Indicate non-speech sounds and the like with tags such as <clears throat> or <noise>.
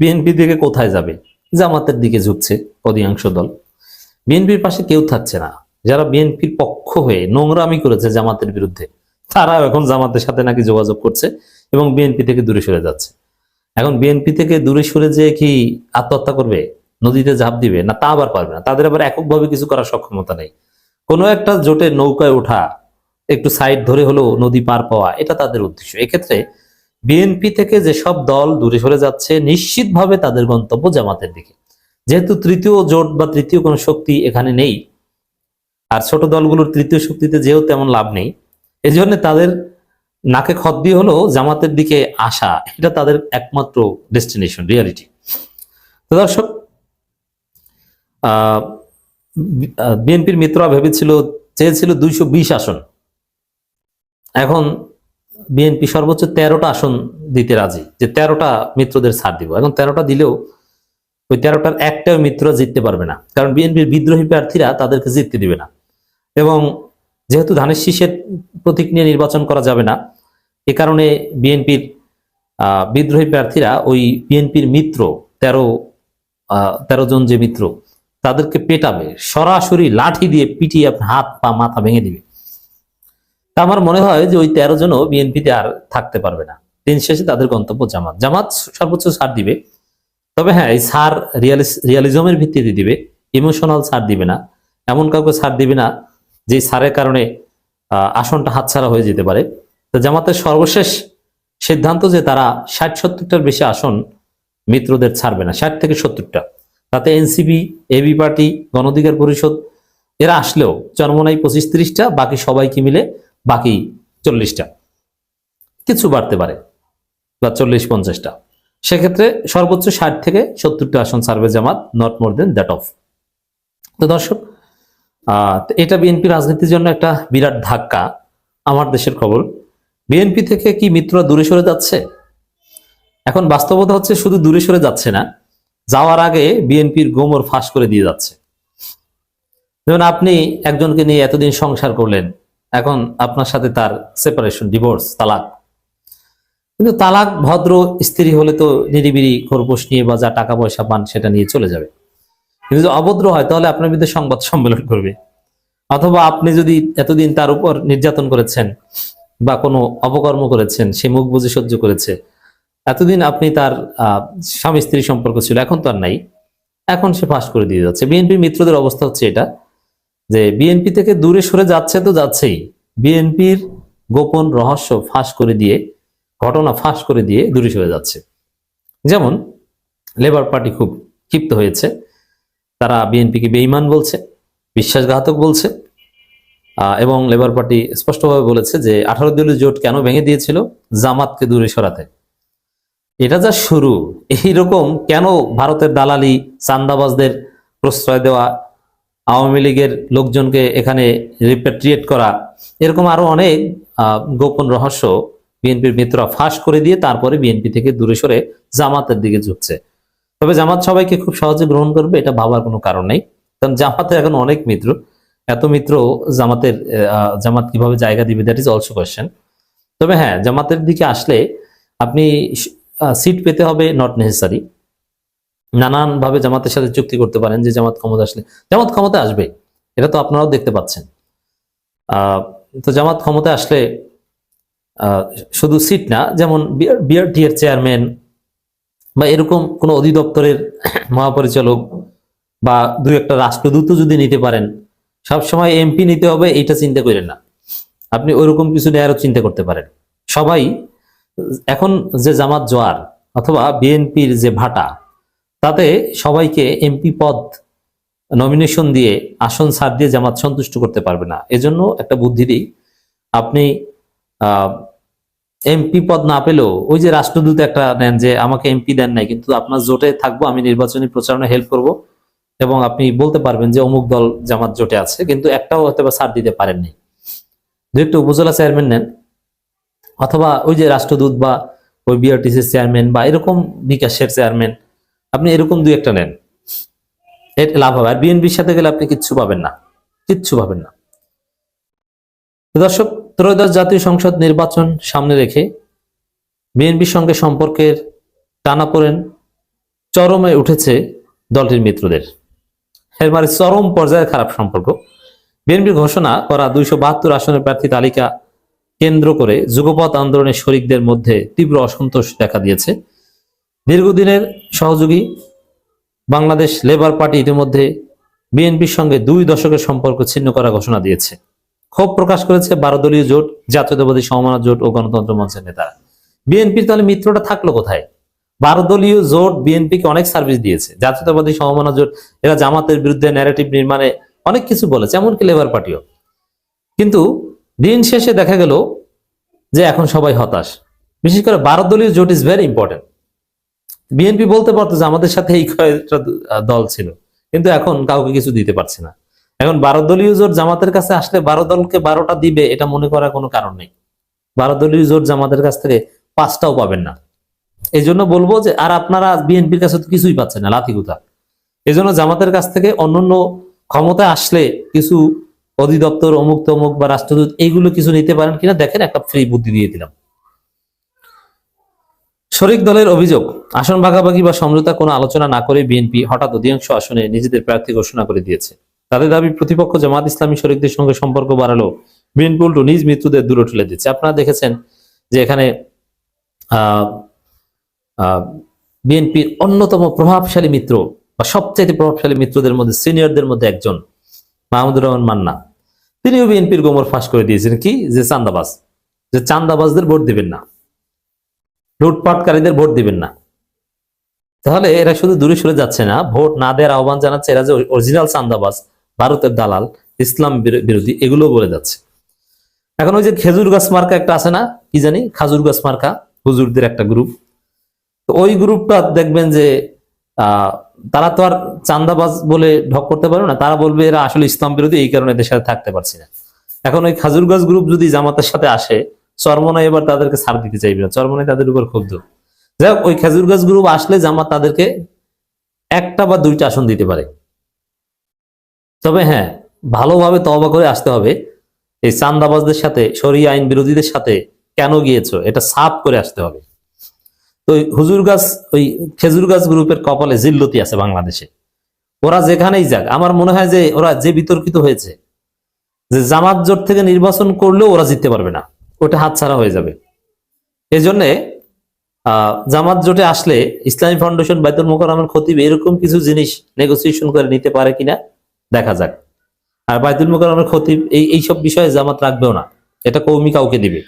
BNP থেকে কোথায় যাবে? জামাতের দিকে ঝুঁকছে অধিকাংশ দল। বিএনপির পাশে কেউ থাকছে না। যারা বিএনপির পক্ষ হয়ে নোংরামি করেছে জামাতের বিরুদ্ধে, তারাও এখন জামাতের সাথে নাকি যোগাযোগ করছে এবং বিএনপি থেকে দূরে সরে যাচ্ছে। এখন বিএনপি থেকে দূরে সরে যে কি আত্মহত্যা করবে? নদীতে ঝাঁপ দিবে? না, তা আবার পারবে না। তাদের আবার এককভাবে কিছু করার সক্ষমতা নেই। কোনো একটা জোটের নৌকায় ওঠা, একটু সাইড ধরে হলেও নদী পার পাওয়া, এটা তাদের উদ্দেশ্য। এক্ষেত্রে বিএনপি থেকে যেসব দল দূরে সরে যাচ্ছে, নিশ্চিতভাবে তাদের গন্তব্য জামাতের দিকে। যেহেতু তৃতীয় জোট বা তৃতীয় কোনো শক্তি এখানে নেই, আর ছোট দলগুলোর তৃতীয় শক্তিতে যেও তেমন লাভ নেই এই জন্য তাদের নাকে খত দিয়ে হলো জামাতের দিকে আসা, এটা তাদের একমাত্র ডেস্টিনেশন রিয়ালিটি তো দর্শক বিএনপির মিত্ররা ভেবেছিল, চেয়েছিল দুইশো বিশ আসন। এখন বিএনপি সর্বোচ্চ তেরোটা আসন দিতে রাজি, যে তেরোটা মিত্রদের ছাড় দিব এখন তেরোটা দিলেও ওই তেরোটার একটাও মিত্র জিততে পারবে না। কারণ বিএনপির বিদ্রোহী প্রার্থীরা তাদেরকে জিততে দিবে না। এবং যেহেতু ধানের শীষের প্রতীক নিয়ে নির্বাচন করা যাবে না, এ কারণে বিএনপির বিদ্রোহী প্রার্থীরা ওই বিএনপির মিত্র, তেরো তেরো জন যে মিত্র, তাদেরকে পেটাবে, সরাসরি লাঠি দিয়ে পিটিয়ে আপনার হাত পা, মাথা ভেঙে দিবে। আমার মনে হয় যে ওই তেরো জনও বিএনপিতে আর থাকতে পারবে না। দিন শেষে তাদের গন্তব্য জামাত। জামাত সর্বোচ্চ ছাড় দিবে। তবে হ্যাঁ এই রিয়ালিস রিয়ালিজমের ভিত্তিতে দিবে। ইমোশনাল ছাড় দিবে না। এমন কাউকে ছাড় দিবে না যে ছাড়ের কারণে আসনটা হাতছাড়া হয়ে যেতে পারে। তো জামাতের সর্বশেষ সিদ্ধান্ত যে তারা ষাট সত্তরটার বেশি আসন মিত্রদের ছাড়বে না, ষাট থেকে সত্তরটা। তাতে এনসিপি এবি পার্টি গণধিকার পরিষদ, এরা আসলেও চরমনাই পঁচিশ তিরিশটা, বাকি সবাইকে মিলে বাকি চল্লিশটা। কিছু বাড়তে পারে, বা চল্লিশ, পঞ্চাশটা। সেক্ষেত্রে সর্বোচ্চ ষাট থেকে সত্তরটা আসন survey Jamaat not more than that of তো দর্শক এটা বিএনপি রাজনীতির জন্য একটা বিরাট ধাক্কা, আমার দেশের খবর। বিএনপি থেকে কি মিত্ররা দূরে সরে যাচ্ছে? এখন বাস্তবতা হচ্ছে শুধু দূরে সরে যাচ্ছে না, যাওয়ার আগে বিএনপির গোমর ফাঁস করে দিয়ে যাচ্ছে। যেমন আপনি একজনকে নিয়ে এতদিন সংসার করলেন এখন আপনার সাথে তার সেপারেশন ডিভোর্স তালাক। কিন্তু তালাক ভদ্র স্ত্রী হলে তো নিরিবিরি খরপোশ নিয়ে বা যা টাকা পয়সা পান সেটা নিয়ে চলে যাবে। কিন্তু অভদ্র হয়, তাহলে আপনার বিরুদ্ধে সংবাদ সম্মেলন করবে। অথবা আপনি যদি এতদিন তার উপর নির্যাতন করেছেন বা কোনো অপকর্ম করেছেন, সে মুখ বুঝে সহ্য করেছে, এতদিন আপনি তার স্বামী স্ত্রী সম্পর্ক ছিল, এখন তো আর নাই। এখন সে ফাঁস করে দিয়ে যাচ্ছে। বিএনপির মিত্রদের অবস্থা হচ্ছে এটা। যে বিএনপি থেকে দূরে সরে যাচ্ছে তো যাচ্ছেই। বিএনপির গোপন রহস্য ফাঁস করে দিয়ে, ঘটনা ফাঁস করে দিয়ে দূরে সরে যাচ্ছে। যেমন লেবার পার্টি খুব ক্ষিপ্ত হয়েছে। তারা বিএনপিকে বেইমান বলছে, বিশ্বাসঘাতক বলছে। এবং লেবার পার্টি স্পষ্টভাবে বলেছে যে আঠারো দলীয় জোট কেন ভেঙে দিয়েছিল? জামাতকে দূরে সরাতে। এটা যা শুরু, এইরকম কেন ভারতের দালালি চান্দাবাজদের প্রশ্রয় দেওয়া আওয়ামী লীগের লোকজনকে এখানে রিপ্যাট্রিয়েট করা, এরকম আরও অনেক গোপন রহস্য বিএনপির মিত্ররা ফাঁস করে দিয়ে তারপরে বিএনপি থেকে দূরে সরে জামাতের দিকে ঝুঁকছে। তবে জামাত সবাইকে খুব সহজে গ্রহণ করবে, এটা ভাবার কোনো কারণ নেই। কারণ জামাতের এখন অনেক মিত্র, এত মিত্র জামাতের জামাত কীভাবে জায়গা দিবে দ্যাট ইজ অলসো কোয়েশ্চেন তবে হ্যাঁ জামাতের দিকে আসলে আপনি সিট পেতে হবে নট নেসেসারি নানান ভাবে জামাতের সাথে চুক্তি করতে পারেন যে জামাত ক্ষমতা আসলে। জামাত ক্ষমতা আসবে, এটা তো আপনারাও দেখতে পাচ্ছেন। তো জামাত ক্ষমতা আসলে শুধু সিট না, যেমন বিআরটি এর চেয়ারম্যান বা এরকম কোনো অধিদপ্তরের <clears throat> মহাপরিচালক বা দুই একটা রাষ্ট্রদূত যদি নিতে পারেন, সবসময় এমপি নিতে হবে এটা চিন্তা করেন না। আপনি ওইরকম কিছু নেয়ারও চিন্তা করতে পারেন। সবাই, এখন যে জামাত জোয়ার অথবা বিএনপির যে ভাটা তাতে সবাইকে এমপি পদ নমিনেশন দিয়ে আসন ছাড় দিয়ে জামাত সন্তুষ্ট করতে পারবে না। এজন্য একটা বুদ্ধি দিই আপনি এমপি পদ না পেলেও ওই যে রাষ্ট্রদূত একটা নেন যে আমাকে এমপি দেন নাই, কিন্তু আপনার জোটে থাকব, আমি নির্বাচনী প্রচারণা হেল্প করব এবং আপনি বলতে পারবেন যে অমুক দল জামাত জোটে আছে, কিন্তু একটাও হয়তো বা ছাড় দিতে পারেননি। দু একটা উপজেলা চেয়ারম্যান নেন, অথবা ওই যে রাষ্ট্রদূত বা ওই বিআরটিসির চেয়ারম্যান বা এরকম বিকাশের চেয়ারম্যান আপনি এরকম দুই একটা নেন। লাভ হবে। আর বিএনপির সাথে গেলে আপনি কিচ্ছু পাবেন না। কিচ্ছু পাবেন না। দর্শক, ত্রয়োদশ জাতীয় সংসদ নির্বাচন সামনে রেখে বিএনপির সঙ্গে সম্পর্কের টানা টানাপোড়েন চরমে উঠেছে দলটির মিত্রদের। এর মানে চরম পর্যায়ে খারাপ সম্পর্ক। বিএনপির ঘোষণা করা দুইশো বাহাত্তর আসনের প্রার্থী তালিকা কেন্দ্র করে যুগপথ আন্দোলনের শরিকদের মধ্যে তীব্র অসন্তোষ দেখা দিয়েছে। দীর্ঘদিনের সহযোগী বাংলাদেশ লেবার পার্টি ইতিমধ্যে বিএনপির সঙ্গে দুই দশকের সম্পর্ক ছিন্ন করার ঘোষণা দিয়েছে। ক্ষোভ প্রকাশ করেছে বারো দলীয় জোট, জাতীয়তাবাদী সমমানা জোট ও গণতন্ত্র মঞ্চের নেতারা। বিএনপির তাহলে মিত্রটা থাকল কোথায়? বারো দলীয় জোট বিএনপিকে অনেক সার্ভিস দিয়েছে। জাতীয়তাবাদী সমমানা জোট, এরা জামাতের বিরুদ্ধে ন্যারেটিভ নির্মাণে অনেক কিছু বলেছে, এমনকি লেবার পার্টিও। কিন্তু দিন শেষে দেখা গেল যে এখন সবাই হতাশ। বিশেষ করে বারো দলীয় জোট ইজ ভেরি ইম্পর্টেন্ট বিএনপি বলতে পারতো যে আমাদের সাথে এই কয়েকটা দল ছিল, কিন্তু এখন কাউকে কিছু দিতে পারছে না। এখন বারো দলীয় জোট জামাতের কাছে আসলে বারো দলকে বারোটা দিবে, এটা মনে করার কোনো কারণ নেই। বারো দলীয় জোট জামাতের কাছ থেকে পাঁচটাও পাবেন না। এই জন্য বলব যে, আর আপনারা বিএনপির কাছে তো কিছুই পাচ্ছেন না লাথিগুতা এই জন্য জামাতের কাছ থেকে অন্যান্য ক্ষমতায় আসলে কিছু অধিদপ্তর অমুক তমুক বা রাষ্ট্রদূত এইগুলো কিছু নিতে পারেন কিনা, দেখেন, একটা ফ্রি বুদ্ধি দিয়ে দিলাম। শরিক দলের অভিযোগ আসন ভাগাভাগি বা সমঝোতা কোনো আলোচনা না করে বিএনপি হঠাৎ অধিকাংশ আসনে নিজেদের প্রার্থী ঘোষণা করে দিয়েছে। তাদের দাবি, প্রতিপক্ষ জামাত ইসলামী শরিকদের সঙ্গে সম্পর্ক বাড়ালো। বিএনপি উল্টো নিজ মৃত্যুদের দূরে ঠেলে দিচ্ছে। আপনারা দেখেছেন যে এখানে বিএনপির অন্যতম প্রভাবশালী মিত্র বা সবচেয়ে প্রভাবশালী মিত্রদের মধ্যে, সিনিয়রদের মধ্যে একজন মাহমুদুর রহমান মান্না। তিনিও বিএনপির গোমর ফাঁস করে দিয়েছেন। কি? যে চান্দাবাজ যে চান্দাবাজদের ভোট দিবেন না। লুটপাটকারীদের ভোট দিবেন না। তাহলে এরা শুধু দূরে সরে যাচ্ছে না। ভোট না দেওয়ার আহ্বান জানাচ্ছে এরা যে অরিজিনাল চান্দাবাজ ভারতের দালাল, ইসলাম বিরো- বিরোধী, এগুলো বলে যাচ্ছে। এখন ওই যে খেজুর গাছ মার্কা একটা আছে না, কি জানি? খাজুর গাছ মার্কা, হুজুরদের একটা গ্রুপ তো ওই গ্রুপটা দেখবেন যে তারা তো আর চান্দাবাজ বলে ঢক করতে পারবে না। তারা বলবে এরা আসলে ইসলাম বিরোধী, এই কারণে এদের সাথে থাকতে পারছি না। এখন ওই খাজুর গাছ গ্রুপ যদি জামাতের সাথে আসে, চরমনাই এবার তাদেরকে ছাড় দিতে চাইবে না। চরমনাই তাদের উপর ক্ষুব্ধ। যাই ওই খেজুর গাছ গ্রুপ আসলে জামাত তাদেরকে একটা বা দুইটা আসন দিতে পারে। তবে হ্যাঁ ভালোভাবে তবা করে আসতে হবে। এই চান্দাবাজদের সাথে সরিয়ে আইন বিরোধীদের সাথে কেন গিয়েছো? এটা সাফ করে আসতে হবে। তো হুজুর গাছ ওই খেজুর গাছ গ্রুপের কপালে জিল্লতি আছে বাংলাদেশে। ওরা যেখানেই যাক আমার মনে হয় যে ওরা যে বিতর্কিত হয়েছে যে জামাত জোট থেকে নির্বাচন করলেও ওরা জিততে পারবে না ওটা হাতছাড়া হয়ে যাবে। এই জন্যে আহ, জামাত জোটে আসলে ইসলামী ফাউন্ডেশন বাইতুল মোকারমের খতিব এরকম কিছু জিনিস নেগোসিয়েশন করে নিতে পারে কিনা দেখা যাক। আর বাইতুল মোকারমের খতিব এই, এইসব বিষয়ে জামাত রাখবেও না। এটা কৌমি কাউকে দিবে।